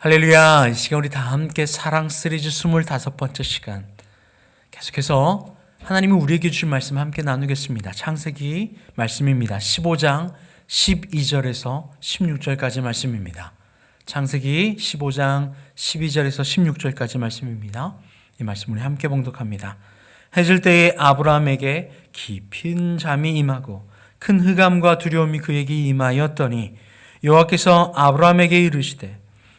할렐루야. 이 시간 우리 다 함께 사랑 시리즈 25번째 시간. 계속해서 하나님이 우리에게 주신 말씀 함께 나누겠습니다. 창세기 말씀입니다. 15장 12절에서 16절까지 말씀입니다. 창세기 15장 12절에서 16절까지 말씀입니다. 이 말씀 우리 함께 봉독합니다. 해질 때에 아브라함에게 깊은 잠이 임하고 큰 흑암과 두려움이 그에게 임하였더니 여호와께서 아브라함에게 이르시되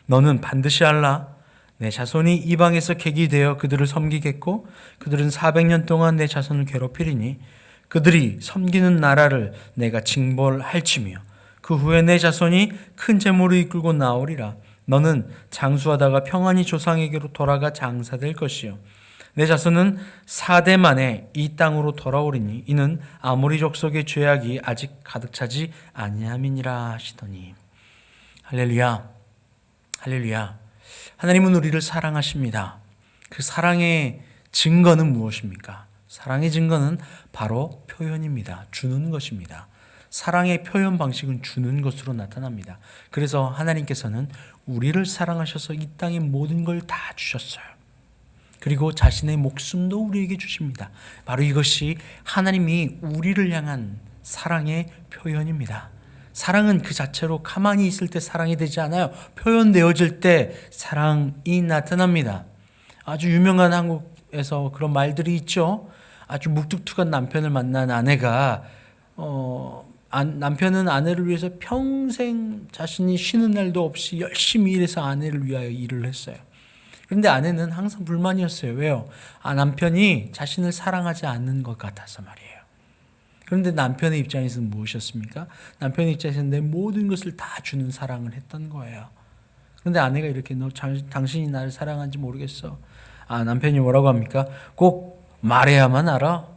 너는 반드시 알라. 내 자손이 이방에서 객이 되어 그들을 섬기겠고 그들은 400년 동안 내 자손을 괴롭히리니 그들이 섬기는 나라를 내가 징벌할지며 그 후에 내 자손이 큰 재물을 이끌고 나오리라. 너는 장수하다가 평안히 조상에게로 돌아가 장사될 것이요. 내 자손은 4대 만에 이 땅으로 돌아오리니 이는 아모리 족속의 죄악이 아직 가득 차지 아니함이니라 하시더니. 할렐루야 할렐루야. 하나님은 우리를 사랑하십니다. 그 사랑의 증거는 무엇입니까? 사랑의 증거는 바로 표현입니다. 주는 것입니다. 사랑의 표현 방식은 주는 것으로 나타납니다. 그래서 하나님께서는 우리를 사랑하셔서 이 땅의 모든 걸 다 주셨어요. 그리고 자신의 목숨도 우리에게 주십니다. 바로 이것이 하나님이 우리를 향한 사랑의 표현입니다. 사랑은 그 자체로 가만히 있을 때 사랑이 되지 않아요. 표현되어질 때 사랑이 나타납니다. 아주 유명한 한국에서 그런 말들이 있죠. 아주 묵뚝뚝한 남편을 만난 아내가 어, 안- 남편은 아내를 위해서 평생 자신이 쉬는 날도 없이 열심히 일해서 아내를 위하여 일을 했어요. 그런데 아내는 항상 불만이었어요. 왜요? 아, 남편이 자신을 사랑하지 않는 것 같아서 말이에요. 그런데 남편의 입장에서는 무엇이었습니까? 남편의 입장에서는 내 모든 것을 다 주는 사랑을 했던 거예요. 그런데 아내가 이렇게 너 장- 당신이 나를 사랑하는지 모르겠어. 아 남편이 뭐라고 합니까? 꼭 말해야만 알아.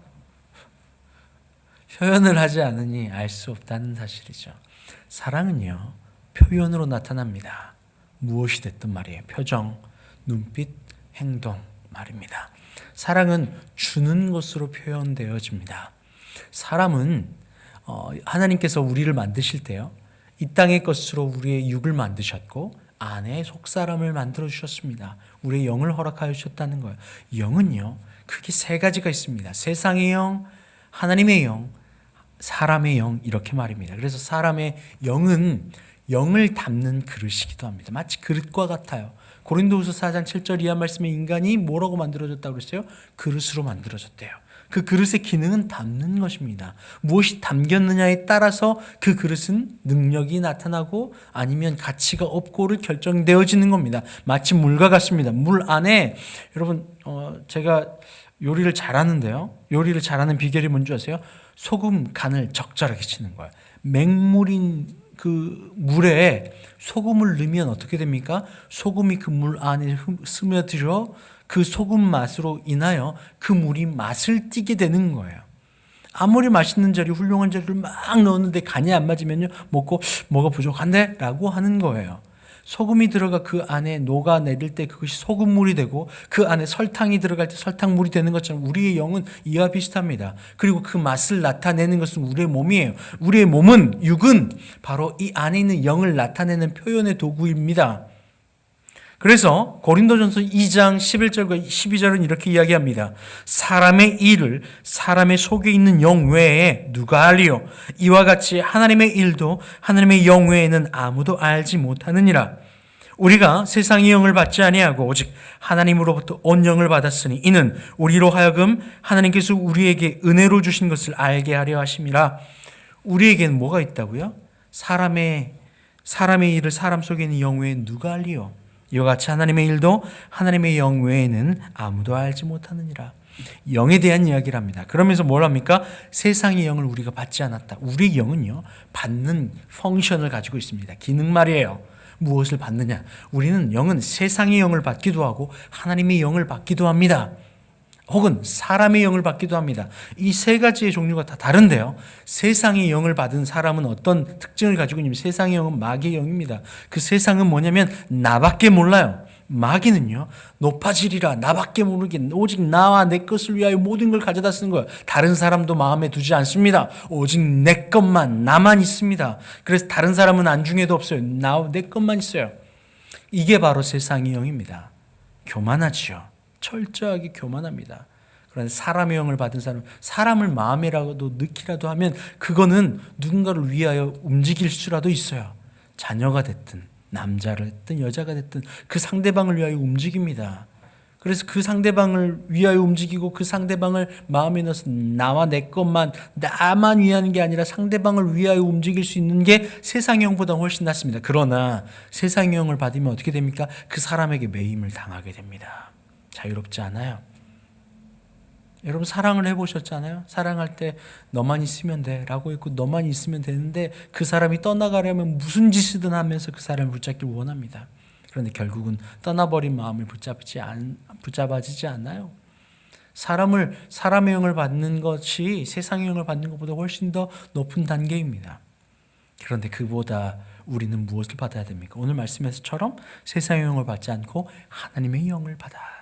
표현을 하지 않으니 알 수 없다는 사실이죠. 사랑은요 표현으로 나타납니다. 무엇이 됐든 말이에요. 표정, 눈빛, 행동 말입니다. 사랑은 주는 것으로 표현되어집니다. 사람은 어, 하나님께서 우리를 만드실 때요. 이 땅의 것으로 우리의 육을 만드셨고 안에 속 사람을 만들어 주셨습니다. 우리의 영을 허락하여 주셨다는 거예요. 영은요. 크게 세 가지가 있습니다. 세상의 영, 하나님의 영, 사람의 영 이렇게 말입니다. 그래서 사람의 영은 영을 담는 그릇이기도 합니다. 마치 그릇과 같아요. 고린도후서 4장 7절 이하 말씀에 인간이 뭐라고 만들어졌다고 그랬어요? 그릇으로 만들어졌대요. 그 그릇의 기능은 담는 것입니다. 무엇이 담겼느냐에 따라서 그 그릇은 능력이 나타나고 아니면 가치가 없고를 결정되어지는 겁니다. 마치 물과 같습니다. 물 안에 여러분 어, 제가 요리를 잘하는데요. 요리를 잘하는 비결이 뭔지 아세요? 소금 간을 적절하게 치는 거예요. 맹물인 그 물에 소금을 넣으면 어떻게 됩니까? 소금이 그 물 안에 흠- 스며들어 그 소금 맛으로 인하여 그 물이 맛을 띠게 되는 거예요. 아무리 맛있는 재료, 훌륭한 재료를 막 넣었는데 간이 안 맞으면요, 먹고 뭐가 부족한데? 라고 하는 거예요. 소금이 들어가 그 안에 녹아내릴 때 그것이 소금물이 되고 그 안에 설탕이 들어갈 때 설탕물이 되는 것처럼 우리의 영은 이와 비슷합니다. 그리고 그 맛을 나타내는 것은 우리의 몸이에요. 우리의 몸은, 육은 바로 이 안에 있는 영을 나타내는 표현의 도구입니다. 그래서 고린도전서 2장 11절과 12절은 이렇게 이야기합니다. 사람의 일을 사람의 속에 있는 영 외에 누가 알리요? 이와 같이 하나님의 일도 하나님의 영 외에는 아무도 알지 못하느니라. 우리가 세상의 영을 받지 아니하고 오직 하나님으로부터 온 영을 받았으니 이는 우리로 하여금 하나님께서 우리에게 은혜로 주신 것을 알게 하려 하심이라. 우리에게는 뭐가 있다고요? 사람의 사람의 일을 사람 속에 있는 영 외에 누가 알리요? 이와 같이 하나님의 일도 하나님의 영 외에는 아무도 알지 못하느니라. 영에 대한 이야기를 합니다. 그러면서 뭘 합니까? 세상의 영을 우리가 받지 않았다. 우리 영은요, 받는 펑션을 가지고 있습니다. 기능 말이에요. 무엇을 받느냐? 우리는 영은 세상의 영을 받기도 하고 하나님의 영을 받기도 합니다. 혹은 사람의 영을 받기도 합니다. 이 세 가지의 종류가 다 다른데요. 세상의 영을 받은 사람은 어떤 특징을 가지고 있냐면 세상의 영은 마귀의 영입니다. 그 세상은 뭐냐면 나밖에 몰라요. 마귀는요 높아지리라 나밖에 모르게 오직 나와 내 것을 위하여 모든 걸 가져다 쓰는 거예요. 다른 사람도 마음에 두지 않습니다. 오직 내 것만 나만 있습니다. 그래서 다른 사람은 안중에도 없어요. 나 내 것만 있어요. 이게 바로 세상의 영입니다. 교만하지요. 철저하게 교만합니다. 그런데 사람의 영을 받은 사람, 사람을 마음이라도 느끼라도 하면 그거는 누군가를 위하여 움직일 수라도 있어요. 자녀가 됐든 남자를 됐든 여자가 됐든 그 상대방을 위하여 움직입니다. 그래서 그 상대방을 위하여 움직이고 그 상대방을 마음에 넣어서 나와 내 것만 나만 위하는 게 아니라 상대방을 위하여 움직일 수 있는 게 세상의 영보다 훨씬 낫습니다. 그러나 세상의 영을 받으면 어떻게 됩니까? 그 사람에게 매임을 당하게 됩니다. 자유롭지 않아요. 여러분 사랑을 해보셨잖아요. 사랑할 때 너만 있으면 돼라고 했고 너만 있으면 되는데 그 사람이 떠나가려면 무슨 짓이든 하면서 그 사람을 붙잡길 원합니다. 그런데 결국은 떠나버린 마음을 붙잡지 않, 붙잡아지지 않나요? 사람을 사람의 영을 받는 것이 세상의 영을 받는 것보다 훨씬 더 높은 단계입니다. 그런데 그보다 우리는 무엇을 받아야 됩니까? 오늘 말씀에서처럼 세상의 영을 받지 않고 하나님의 영을 받아.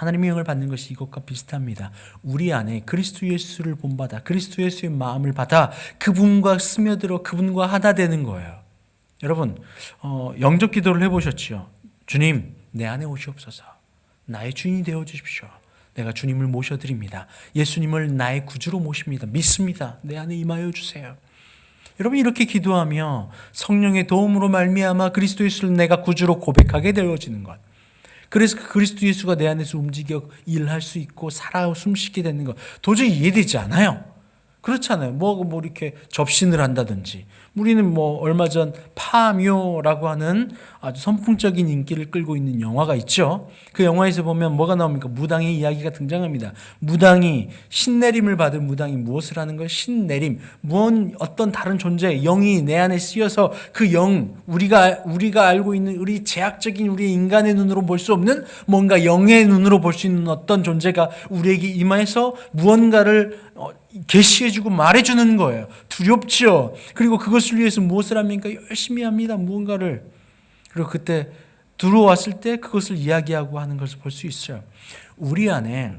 하나님의 영을 받는 것이 이것과 비슷합니다. 우리 안에 그리스도 예수를 본받아 그리스도 예수의 마음을 받아 그분과 스며들어 그분과 하나 되는 거예요. 여러분 어, 영접 기도를 해보셨지요? 주님 내 안에 오시옵소서. 나의 주인이 되어 주십시오. 내가 주님을 모셔드립니다. 예수님을 나의 구주로 모십니다. 믿습니다. 내 안에 임하여 주세요. 여러분 이렇게 기도하며 성령의 도움으로 말미암아 그리스도 예수를 내가 구주로 고백하게 되어지는 것. 그래서 그 그리스도 예수가 내 안에서 움직여 일할 수 있고 살아 숨쉬게 되는 것 도저히 이해되지 않아요. 그렇잖아요. 뭐, 뭐 이렇게 접신을 한다든지. 우리는 뭐 얼마 전 파묘라고 하는 아주 선풍적인 인기를 끌고 있는 영화가 있죠. 그 영화에서 보면 뭐가 나옵니까? 무당의 이야기가 등장합니다. 무당이 신내림을 받은 무당이 무엇을 하는 거예요? 신내림. 무언 어떤 다른 존재, 영이 내 안에 쓰여서 그 영, 우리가 우리가 알고 있는 우리 제약적인 우리 인간의 눈으로 볼 수 없는 뭔가 영의 눈으로 볼 수 있는 어떤 존재가 우리에게 임하여서 무언가를 어, 계시해주고 말해주는 거예요. 두렵지요. 그리고 그것을 위해서 무엇을 합니까? 열심히 합니다. 무언가를. 그리고 그때 들어왔을 때 그것을 이야기하고 하는 것을 볼 수 있어요. 우리 안에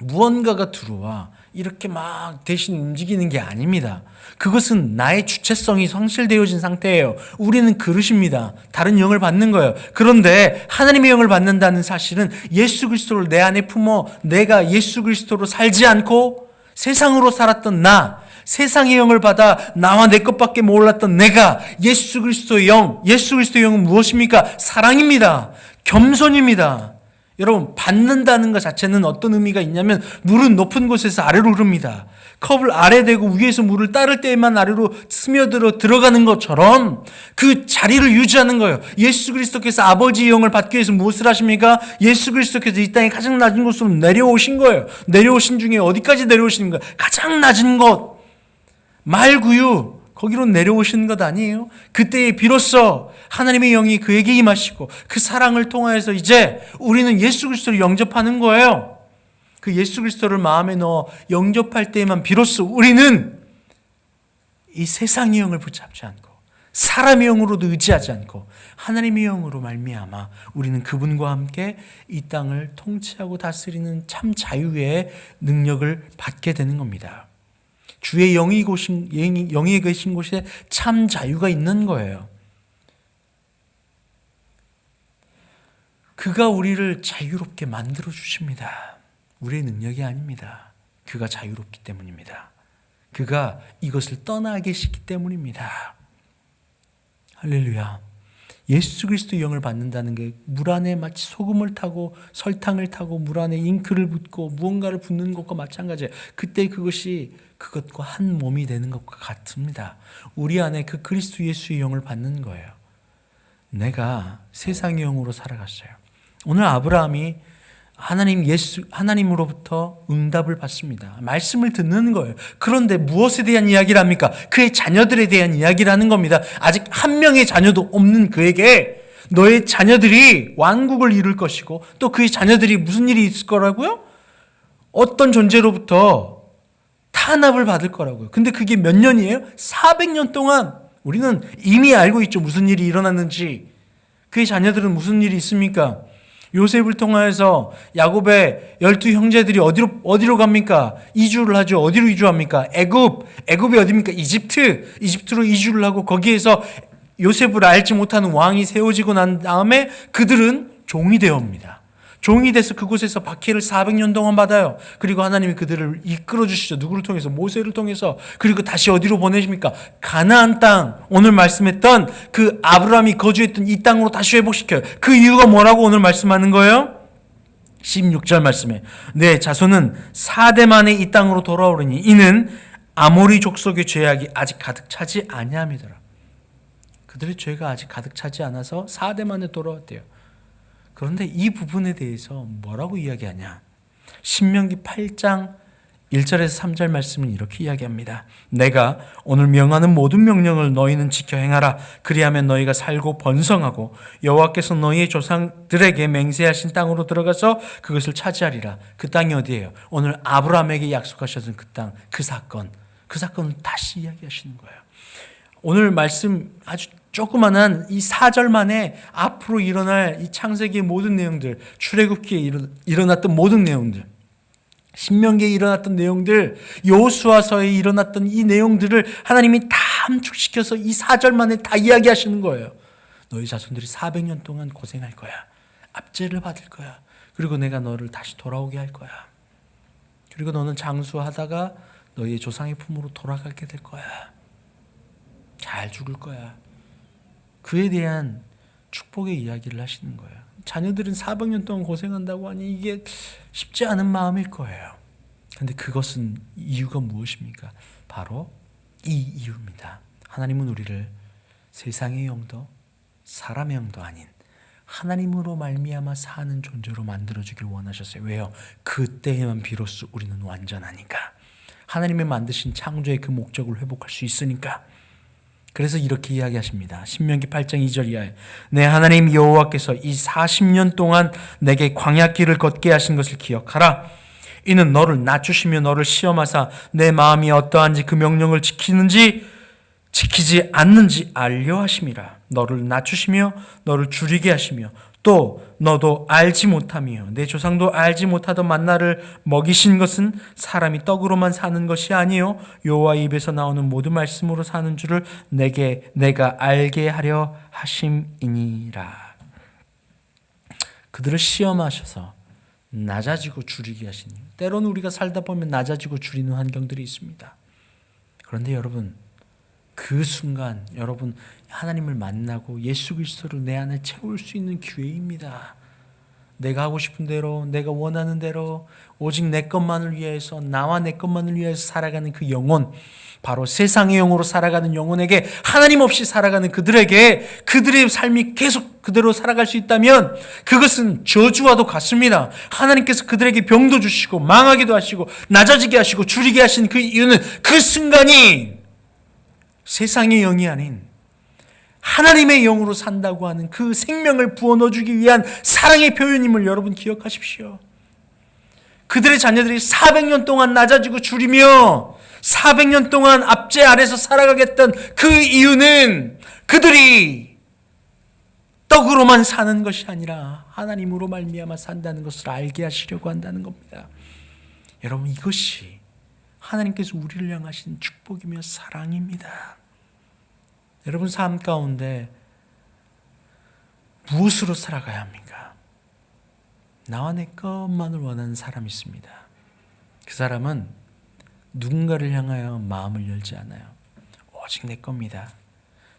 무언가가 들어와 이렇게 막 대신 움직이는 게 아닙니다. 그것은 나의 주체성이 상실되어진 상태예요. 우리는 그릇입니다. 다른 영을 받는 거예요. 그런데 하나님의 영을 받는다는 사실은 예수 그리스도를 내 안에 품어 내가 예수 그리스도로 살지 않고 세상으로 살았던 나, 세상의 영을 받아 나와 내 것밖에 몰랐던 내가 예수 그리스도의 영, 예수 그리스도의 영은 무엇입니까? 사랑입니다. 겸손입니다. 여러분, 받는다는 것 자체는 어떤 의미가 있냐면 물은 높은 곳에서 아래로 흐릅니다. 컵을 아래 대고 위에서 물을 따를 때에만 아래로 스며들어 들어가는 것처럼 그 자리를 유지하는 거예요. 예수 그리스도께서 아버지의 영을 받기 위해서 무엇을 하십니까? 예수 그리스도께서 이 땅에 가장 낮은 곳으로 내려오신 거예요. 내려오신 중에 어디까지 내려오시는 거예요? 가장 낮은 곳. 말구유. 거기로 내려오시는 것 아니에요? 그때에 비로소 하나님의 영이 그에게 임하시고 그 사랑을 통하여서 이제 우리는 예수 그리스도를 영접하는 거예요. 그 예수 그리스도를 마음에 넣어 영접할 때에만 비로소 우리는 이 세상의 영을 붙잡지 않고 사람의 영으로도 의지하지 않고 하나님의 영으로 말미암아 우리는 그분과 함께 이 땅을 통치하고 다스리는 참 자유의 능력을 받게 되는 겁니다. 주의 영이 계신 곳에 참 자유가 있는 거예요. 그가 우리를 자유롭게 만들어 주십니다. 우리의 능력이 아닙니다. 그가 자유롭기 때문입니다. 그가 이것을 떠나 계시기 때문입니다. 할렐루야. 예수 그리스도 영을 받는다는 게 물 안에 마치 소금을 타고 설탕을 타고 물 안에 잉크를 붓고 무언가를 붓는 것과 마찬가지예요. 그때 그것이 그것과 한 몸이 되는 것과 같습니다. 우리 안에 그 그리스도 예수의 영을 받는 거예요. 내가 세상의 영으로 살아갔어요. 오늘 아브라함이 하나님 예수 하나님으로부터 응답을 받습니다. 말씀을 듣는 거예요. 그런데 무엇에 대한 이야기를 합니까? 그의 자녀들에 대한 이야기를 하는 겁니다. 아직 한 명의 자녀도 없는 그에게 너의 자녀들이 왕국을 이룰 것이고 또 그의 자녀들이 무슨 일이 있을 거라고요? 어떤 존재로부터 탄압을 받을 거라고요. 근데 그게 몇 년이에요? 400년 동안 우리는 이미 알고 있죠. 무슨 일이 일어났는지. 그의 자녀들은 무슨 일이 있습니까? 요셉을 통하여서 야곱의 열두 형제들이 어디로 어디로 갑니까? 이주를 하죠. 어디로 이주합니까? 애굽. 애굽이 어디입니까? 이집트. 이집트로 이주를 하고 거기에서 요셉을 알지 못하는 왕이 세워지고 난 다음에 그들은 종이 되옵니다. 종이 돼서 그곳에서 박해를 400년 동안 받아요. 그리고 하나님이 그들을 이끌어 주시죠. 누구를 통해서? 모세를 통해서. 그리고 다시 어디로 보내십니까? 가나안 땅. 오늘 말씀했던 그 아브라함이 거주했던 이 땅으로 다시 회복시켜요. 그 이유가 뭐라고 오늘 말씀하는 거예요? 16절 말씀에 내 자손은 4대 만에 이 땅으로 돌아오르니 이는 아모리 족속의 죄악이 아직 가득 차지 아니함이더라. 그들의 죄가 아직 가득 차지 않아서 4대 만에 돌아왔대요. 그런데 이 부분에 대해서 뭐라고 이야기하냐? 신명기 8장 1절에서 3절 말씀은 이렇게 이야기합니다. 내가 오늘 명하는 모든 명령을 너희는 지켜 행하라. 그리하면 너희가 살고 번성하고 여호와께서 너희의 조상들에게 맹세하신 땅으로 들어가서 그것을 차지하리라. 그 땅이 어디예요? 오늘 아브라함에게 약속하셨던 그 땅, 그 사건. 그 사건을 다시 이야기하시는 거예요. 오늘 말씀 아주 조그만한 이 4절 만에 앞으로 일어날 이 창세기의 모든 내용들, 출애굽기에 일어- 일어 났던 모든 내용들, 신명기에 일어났던 내용들, 여호수아서에 일어났던 이 내용들을 하나님이 다 함축시켜서 이 4절 만에 다 이야기하시는 거예요. 너희 자손들이 400년 동안 고생할 거야. 압제를 받을 거야. 그리고 내가 너를 다시 돌아오게 할 거야. 그리고 너는 장수하다가 너희의 조상의 품으로 돌아가게 될 거야. 잘 죽을 거야. 그에 대한 축복의 이야기를 하시는 거예요. 자녀들은 400년 동안 고생한다고 하니 이게 쉽지 않은 마음일 거예요. 근데 그것은 이유가 무엇입니까? 바로 이 이유입니다. 하나님은 우리를 세상의 영도 사람의 영도 아닌 하나님으로 말미암아 사는 존재로 만들어 주길 원하셨어요. 왜요? 그때에만 비로소 우리는 완전하니까. 하나님의 만드신 창조의 그 목적을 회복할 수 있으니까. 그래서 이렇게 이야기하십니다. 신명기 8장 2절 이하에 내 하나님 여호와께서 이 40년 동안 내게 광야 길을 걷게 하신 것을 기억하라. 이는 너를 낮추시며 너를 시험하사 내 마음이 어떠한지 그 명령을 지키는지 지키지 않는지 알려 하심이라. 너를 낮추시며 너를 줄이게 하시며 또 너도 알지 못하며 내 조상도 알지 못하던 만나를 먹이신 것은 사람이 떡으로만 사는 것이 아니요 여호와 입에서 나오는 모든 말씀으로 사는 줄을 내게 내가 알게 하려 하심이니라. 그들을 시험하셔서 낮아지고 줄이게 하시니 때로는 우리가 살다 보면 낮아지고 줄이는 환경들이 있습니다. 그런데 여러분 그 순간 여러분 하나님을 만나고 예수 그리스도를 내 안에 채울 수 있는 기회입니다. 내가 하고 싶은 대로 내가 원하는 대로 오직 내 것만을 위해서 나와 내 것만을 위해서 살아가는 그 영혼 바로 세상의 영으로 살아가는 영혼에게 하나님 없이 살아가는 그들에게 그들의 삶이 계속 그대로 살아갈 수 있다면 그것은 저주와도 같습니다. 하나님께서 그들에게 병도 주시고 망하기도 하시고 낮아지게 하시고 줄이게 하신 그 이유는 그 순간이 세상의 영이 아닌 하나님의 영으로 산다고 하는 그 생명을 부어 넣어주기 위한 사랑의 표현임을 여러분 기억하십시오. 그들의 자녀들이 400년 동안 낮아지고 줄이며 400년 동안 압제 아래서 살아가겠던 그 이유는 그들이 떡으로만 사는 것이 아니라 하나님으로 말미암아 산다는 것을 알게 하시려고 한다는 겁니다. 여러분 이것이 하나님께서 우리를 향하신 축복이며 사랑입니다. 여러분 삶 가운데 무엇으로 살아가야 합니까? 나와 내 것만을 원하는 사람이 있습니다. 그 사람은 누군가를 향하여 마음을 열지 않아요. 오직 내 겁니다.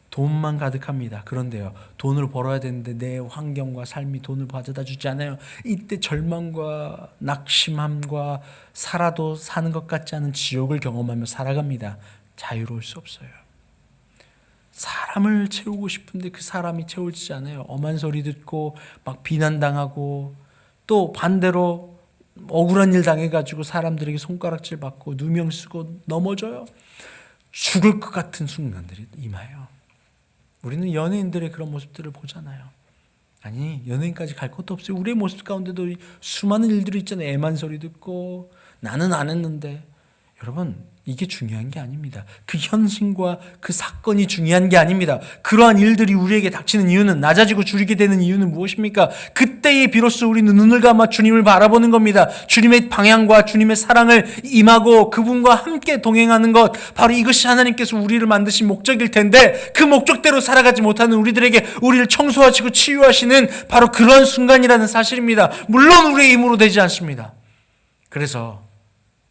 돈만 가득합니다. 그런데요, 돈을 벌어야 되는데 내 환경과 삶이 돈을 가져다 주지 않아요. 이때 절망과 낙심함과 살아도 사는 것 같지 않은 지옥을 경험하며 살아갑니다. 자유로울 수 없어요. 사람을 채우고 싶은데 그 사람이 채워지지 않아요. 엄한 소리 듣고 막 비난당하고 또 반대로 억울한 일 당해가지고 사람들에게 손가락질 받고 누명 쓰고 넘어져요. 죽을 것 같은 순간들이 임해요. 우리는 연예인들의 그런 모습들을 보잖아요. 아니 연예인까지 갈 것도 없어요. 우리의 모습 가운데도 수많은 일들이 있잖아요. 애만 소리 듣고 나는 안 했는데 여러분, 이게 중요한 게 아닙니다. 그 현신과 그 사건이 중요한 게 아닙니다. 그러한 일들이 우리에게 닥치는 이유는 낮아지고 줄이게 되는 이유는 무엇입니까? 그때에 비로소 우리는 눈을 감아 주님을 바라보는 겁니다. 주님의 방향과 주님의 사랑을 임하고 그분과 함께 동행하는 것 바로 이것이 하나님께서 우리를 만드신 목적일 텐데 그 목적대로 살아가지 못하는 우리들에게 우리를 청소하시고 치유하시는 바로 그런 순간이라는 사실입니다. 물론 우리의 힘으로 되지 않습니다. 그래서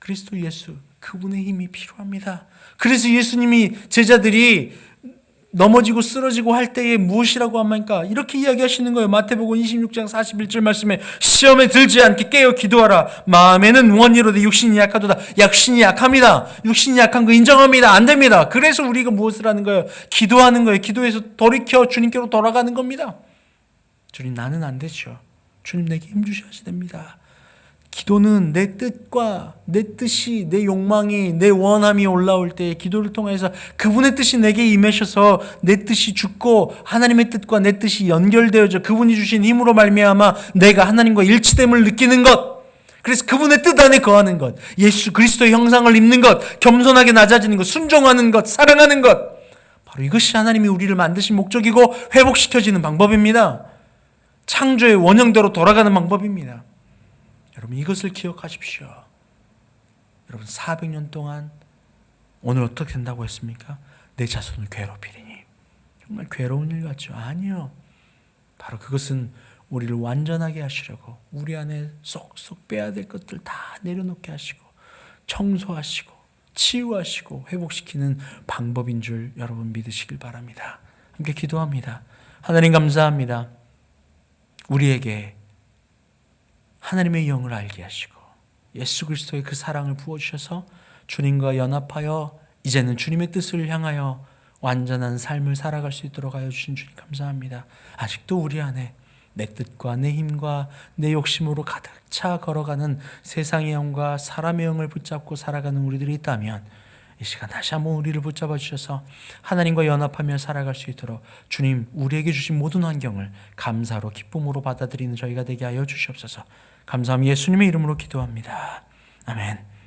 그리스도 예수 그분의 힘이 필요합니다. 그래서 예수님이 제자들이 넘어지고 쓰러지고 할 때에 무엇이라고 합니까? 이렇게 이야기하시는 거예요. 마태복음 26장 41절 말씀에 시험에 들지 않게 깨어 기도하라. 마음에는 원이로되 육신이 약하도다. 육신이 약합니다. 육신이 약한 거 인정합니다. 안 됩니다. 그래서 우리가 무엇을 하는 거예요? 기도하는 거예요. 기도해서 돌이켜 주님께로 돌아가는 겁니다. 주님 나는 안 되죠. 주님 내게 힘 주셔야 됩니다. 기도는 내 뜻과 내 뜻이 내 욕망이 내 원함이 올라올 때 기도를 통해서 그분의 뜻이 내게 임하셔서 내 뜻이 죽고 하나님의 뜻과 내 뜻이 연결되어져 그분이 주신 힘으로 말미암아 내가 하나님과 일치됨을 느끼는 것. 그래서 그분의 뜻 안에 거하는 것. 예수 그리스도의 형상을 입는 것. 겸손하게 낮아지는 것. 순종하는 것. 사랑하는 것. 바로 이것이 하나님이 우리를 만드신 목적이고 회복시켜지는 방법입니다. 창조의 원형대로 돌아가는 방법입니다 여러분 이것을 기억하십시오. 여러분 400년 동안 오늘 어떻게 된다고 했습니까? 내 자손을 괴롭히리니 정말 괴로운 일 같죠? 아니요. 바로 그것은 우리를 완전하게 하시려고 우리 안에 쏙쏙 빼야 될 것들 다 내려놓게 하시고 청소하시고 치유하시고 회복시키는 방법인 줄 여러분 믿으시길 바랍니다. 함께 기도합니다. 하나님 감사합니다. 우리에게 하나님의 영을 알게 하시고 예수 그리스도의 그 사랑을 부어주셔서 주님과 연합하여 이제는 주님의 뜻을 향하여 완전한 삶을 살아갈 수 있도록 하여 주신 주님 감사합니다. 아직도 우리 안에 내 뜻과 내 힘과 내 욕심으로 가득 차 걸어가는 세상의 영과 사람의 영을 붙잡고 살아가는 우리들이 있다면 이 시간 다시 한번 우리를 붙잡아 주셔서 하나님과 연합하며 살아갈 수 있도록 주님 우리에게 주신 모든 환경을 감사로 기쁨으로 받아들이는 저희가 되게 하여 주시옵소서. 감사함 예수님의 이름으로 기도합니다. 아멘.